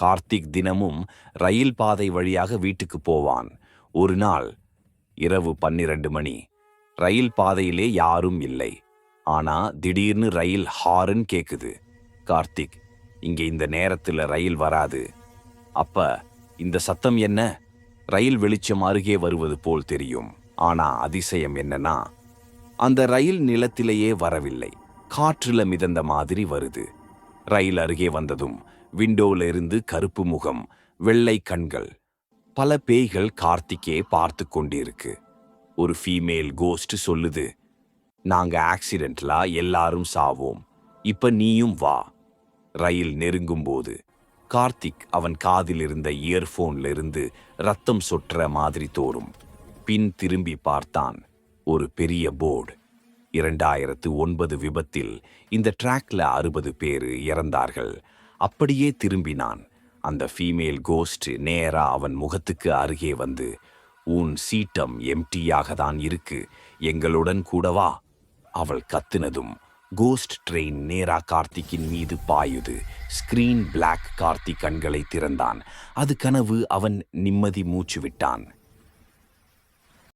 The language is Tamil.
கார்த்திக் தினமும் ரயில் பாதை வழியாக வீட்டுக்கு போவான். ஒரு நாள் இரவு பன்னிரண்டு மணி. ரயில் பாதையிலே யாரும் இல்லை. ஆனா திடீர்னு ரயில் ஹாரன் கேக்குது. கார்த்திக் இங்க இந்த நேரத்துல ரயில் வராது. அப்ப இந்த சத்தம் என்ன? ரயில் வெளிச்சம் அருகே வருவது போல் தெரியும். ஆனா அதிசயம் என்னன்னா அந்த ரயில் நிலத்திலேயே வரவில்லை. காற்றுல மிதந்த மாதிரி வருது. ரயில் அருகே வந்ததும் விண்டோல இருந்து கருப்பு முகம் வெள்ளை கண்கள் பல பேய்கள் கார்த்திக்கே பார்த்து கொண்டிருக்கு. ஒரு ஃபீமேல் கோஸ்ட் சொல்லுது நாங்க ஆக்சிடென்ட்லா எல்லாரும் சாவோம் இப்ப நீயும் வா. ரயில் நெருங்கும்போது கார்த்திக் அவன் காதில் இருந்த இயர்போன்ல இருந்து ரத்தம் சொட்டுற மாதிரி தோறும் பின் திரும்பி பார்த்தான் ஒரு பெரிய போர்டு இரண்டாயிரத்து ஒன்பது விபத்தில் இந்த ட்ராக்ல அறுபது பேர் இறந்தார்கள். அப்படியே திரும்பினான். அந்த ஃபீமேல் கோஸ்ட் நேரா அவன் முகத்துக்கு அருகே வந்து உன் சீட்டம் எம்டியாக தான் இருக்கு. எங்களுடன் கூடவா அவள் கத்துனதும் கோஸ்ட் ட்ரெயின் நேரா கார்த்திக்கின் மீது பாயுது. ஸ்கிரீன் பிளாக் கார்த்திக் கண்களை திறந்தான். அது கனவு அவன் நிம்மதி மூச்சு விட்டான்.